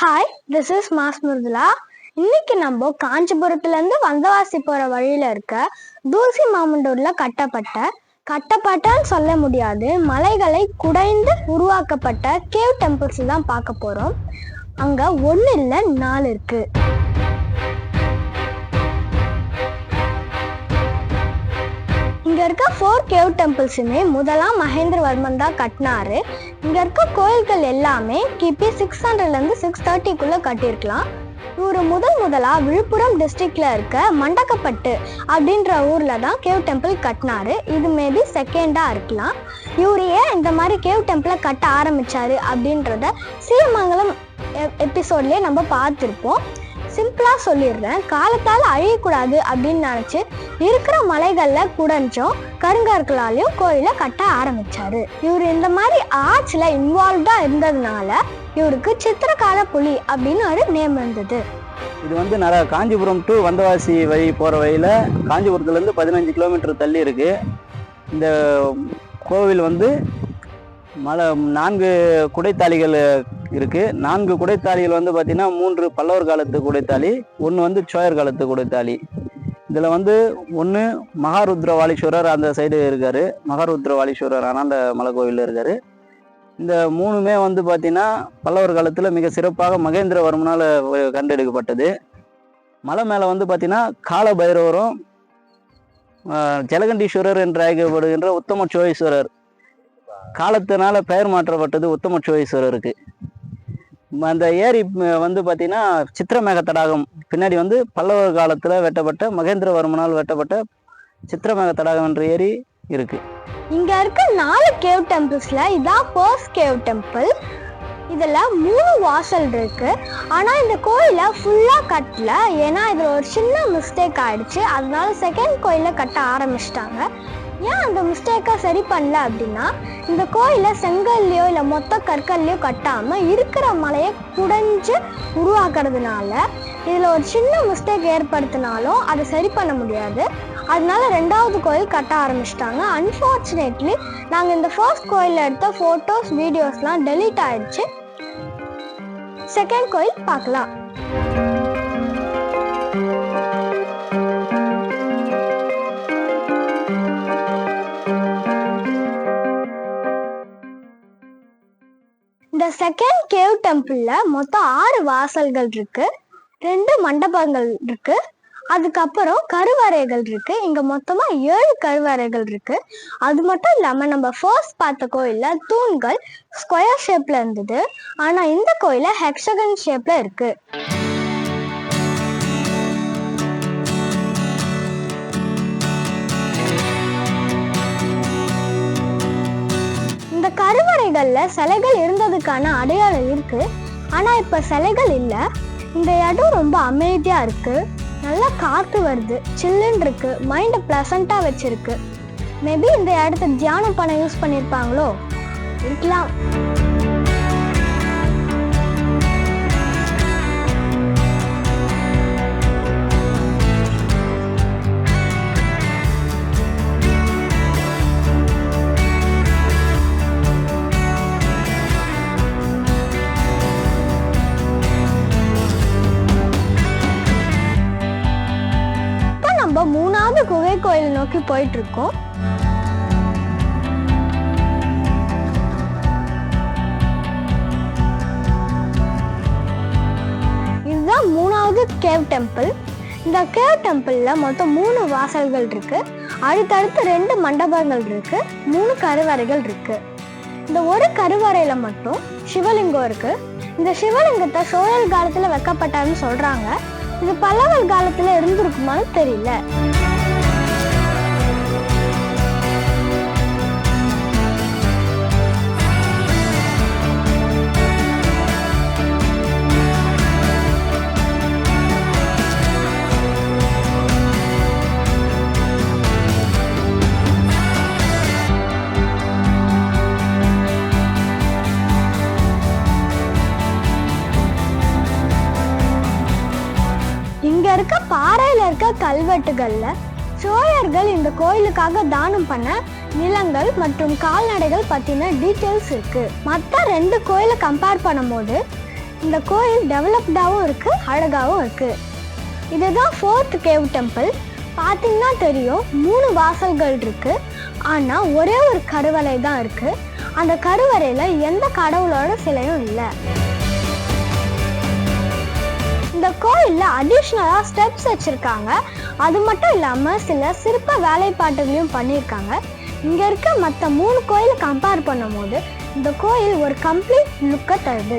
Hi this is Mass Mridula இன்னைக்கு நம்ம காஞ்சிபுரத்துலேருந்து வந்தவாசி போகிற வழியில் இருக்க தூசி மாமண்டூரில் கட்டப்பட்ட கட்டப்பட்டன்னு சொல்ல முடியாது மலைகளை குடைந்து உருவாக்கப்பட்ட கேவ் டெம்பிள்ஸ் தான் பார்க்க போகிறோம் அங்கே ஒன்று இல்லை நாலு இருக்குது இங்கே இருக்க ஃபோர் கேவ் டெம்பிள்ஸுமே முதலாம் மகேந்திரவர்மன் தான் கட்டினாரு. இங்கே இருக்க கோயில்கள் எல்லாமே கிபி சிக்ஸ் ஹண்ட்ரட்லேருந்து சிக்ஸ் தேர்ட்டிக்குள்ளே கட்டியிருக்கலாம். இவர் முதல் முதலாக விழுப்புரம் டிஸ்ட்ரிக்டில் இருக்க மண்டக்கப்பட்டு அப்படின்ற ஊரில் தான் கேவ் டெம்பிள் கட்டினாரு. இது மேபி செகண்டாக இருக்கலாம். இவர் ஏன் இந்த மாதிரி கேவ் டெம்பிளை கட்ட ஆரம்பித்தார் அப்படின்றத சீமங்கலம் எபிசோட்லேயே நம்ம பார்த்துருப்போம். சிம்பிளா சொல்லிடுறேன். காலத்தால் அழியக்கூடாது அப்படின்னு நினைச்சு இருக்கிற மலைகள்ல குடஞ்சும் கருங்கற்களாலையும் கோயிலை கட்ட ஆரம்பிச்சாரு. இவர் இந்த மாதிரி ஆர்ட்ஸ்ல இன்வால்வ்டா இருந்ததுனால இவருக்கு சித்திரகால புலி அப்படின்னு ஒரு நேம் இருந்தது. இது வந்து நிறைய காஞ்சிபுரம் டு வந்தவாசி வழி போகிற வழியில் காஞ்சிபுரத்துலேருந்து பதினஞ்சு கிலோமீட்டர் தள்ளி இருக்குது இந்த கோவில் வந்து மலை நான்கு குடைத்தாளிகள் இருக்குது நான்கு குடைத்தாளிகள் வந்து பார்த்திங்கன்னா மூன்று பல்லவர் காலத்து குடைத்தாளி ஒன்று வந்து சோழர் காலத்து குடைத்தாளி. இதில் வந்து ஒன்று மகாருத்ர வாலீஸ்வரர் அந்த சைடு இருக்கார். மகாருத்ர வாலீஸ்வரர் அனாண்ட மலை கோவிலில் இருக்கார். இந்த மூணுமே வந்து பார்த்தீங்கன்னா பல்லவர் காலத்தில் மிக சிறப்பாக மகேந்திரவர்மனால் கண்டெடுக்கப்பட்டது. மலை மேலே வந்து பார்த்தீங்கன்னா கால பைரவரும் ஜலகண்டீஸ்வரர் என்று அழைக்கப்படுகின்ற உத்தம சோழீஸ்வரர். காலத்தினால பெயர் மாற்றப்பட்டது உத்தம சோழீஸ்வரருக்கு. அந்த ஏரி வந்து பார்த்தீங்கன்னா சித்திரமேக தடாகம். பின்னாடி வந்து பல்லவர் காலத்தில் வெட்டப்பட்ட மகேந்திரவர்மனால் வெட்டப்பட்ட சித்திரமேக தடாகம் என்ற ஏரி இருக்கு. இங்க இருக்க நாலு கேவ் டெம்பிள்ஸ்ல இதான் ஃபர்ஸ்ட் கேவ் டெம்பிள் இதில் மூணு வாசல் இருக்கு. ஆனால் இந்த கோயிலை ஃபுல்லாக கட்டல. ஏன்னா இதில் ஒரு சின்ன மிஸ்டேக் ஆயிடுச்சு. அதனால செகண்ட் கோயிலை கட்ட ஆரம்பிச்சிட்டாங்க. ஏன் அந்த மிஸ்டேக்கை சரி பண்ணல அப்படின்னா இந்த கோயிலை செங்கல்லையோ இல்லை மொத்த கற்கல்லையோ கட்டாமல் இருக்கிற மலையை குடைஞ்சு உருவாக்குறதுனால இதில் ஒரு சின்ன மிஸ்டேக் ஏற்படுத்தினாலும் அதை சரி பண்ண முடியாது. அதனால ரெண்டாவது கோயில் கட்ட ஆரம்பிச்சிட்டாங்க. அன்ஃபார்ச்சுனேட்லி நாங்கள் இந்த ஃபர்ஸ்ட் கோயிலில் எடுத்த ஃபோட்டோஸ் வீடியோஸ்லாம் டெலீட் ஆயிடுச்சு. செகண்ட் கோயில் பார்க்கலாம். செகண்ட் கேவ் டெம்பிள்ல மொத்தம் ஆறு வாசல்கள் இருக்கு. ரெண்டு மண்டபங்கள் இருக்கு. அதுக்கப்புறம் கருவறைகள் இருக்கு. இங்க மொத்தமா ஏழு கருவறைகள் இருக்கு. அது மட்டும் இல்லாம நம்ம ஃபர்ஸ்ட் பார்த்த கோயில்ல தூண்கள் ஸ்கொயர் ஷேப்ல இருந்தது. ஆனா இந்த கோயில ஹெக்ஸகன் ஷேப்ல இருக்கு. கருவறைகள்ல சிலைகள் இருந்ததுக்கான அடையாளம் இருக்குது ஆனால் இப்போ சிலைகள் இல்லை. இந்த இடம் ரொம்ப அமைதியாக இருக்குது நல்லா காற்று வருது. சில்லுன்னு இருக்குது மைண்டை ப்ளசண்ட்டாக வச்சுருக்கு. மேபி இந்த இடத்த தியானம் பண்ண யூஸ் பண்ணியிருப்பாங்களோ இருக்கலாம். நம்ம மூணாவது குகை கோயில் நோக்கி போயிட்டு இருக்கோம் இதுதான் மூணாவது கேவ் டெம்பிள் இந்த கேவ் டெம்பிள்ல மொத்தம் மூணு வாசல்கள் இருக்கு. அடுத்தடுத்து ரெண்டு மண்டபங்கள் இருக்கு. மூணு கருவறைகள் இருக்கு. இந்த ஒரு கருவறையில மட்டும் சிவலிங்கம் இருக்கு. இந்த சிவலிங்கத்தை சோழல் காலத்துல வைக்கப்பட்டாருன்னு சொல்றாங்க. இது பல்லவர் காலத்துல இருந்திருக்குமான்னு தெரியல. இங்கே இருக்க பாறையில் இருக்க கல்வெட்டுகளில் சோழர்கள் இந்த கோயிலுக்காக தானம் பண்ண நிலங்கள் மற்றும் கால்நடைகள் பற்றின டீட்டெயில்ஸ் இருக்குது மற்ற ரெண்டு கோயிலை கம்பேர் பண்ணும்போது இந்த கோயில் டெவலப்டாகவும் இருக்குது அழகாகவும் இருக்குது இதுதான் ஃபோர்த் கேவ் டெம்பிள் பார்த்தீங்கன்னா தெரியும் மூணு வாசல்கள் இருக்குது ஆனால் ஒரே ஒரு கருவறை தான் இருக்குது அந்த கருவறையில் எந்த கடவுளோட சிலையும் இல்லை. இந்த கோயிலில் அடிஷ்னலாக ஸ்டெப்ஸ் வச்சுருக்காங்க. அது மட்டும் இல்லாமல் சில சிற்ப வேலைப்பாட்டுகளையும் பண்ணியிருக்காங்க. இங்கே இருக்க மற்ற மூணு கோயிலை கம்பேர் பண்ணும்போது இந்த கோயில் ஒரு கம்ப்ளீட் லுக்கை தருது.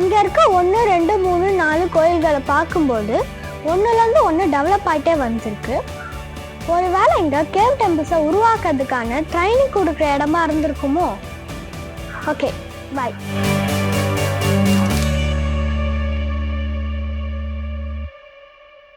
இங்கே இருக்க ஒன்று ரெண்டு மூணு நாலு கோயில்களை பார்க்கும்போது ஒன்றுலேருந்து ஒன்று டெவலப் ஆகிட்டே வந்துருக்கு. ஒரு வேளை இங்கே கேவ் டெம்பிள்ஸை உருவாக்குறதுக்கான ட்ரைனிங் கொடுக்குற இடமா இருந்திருக்குமோ? Okay bye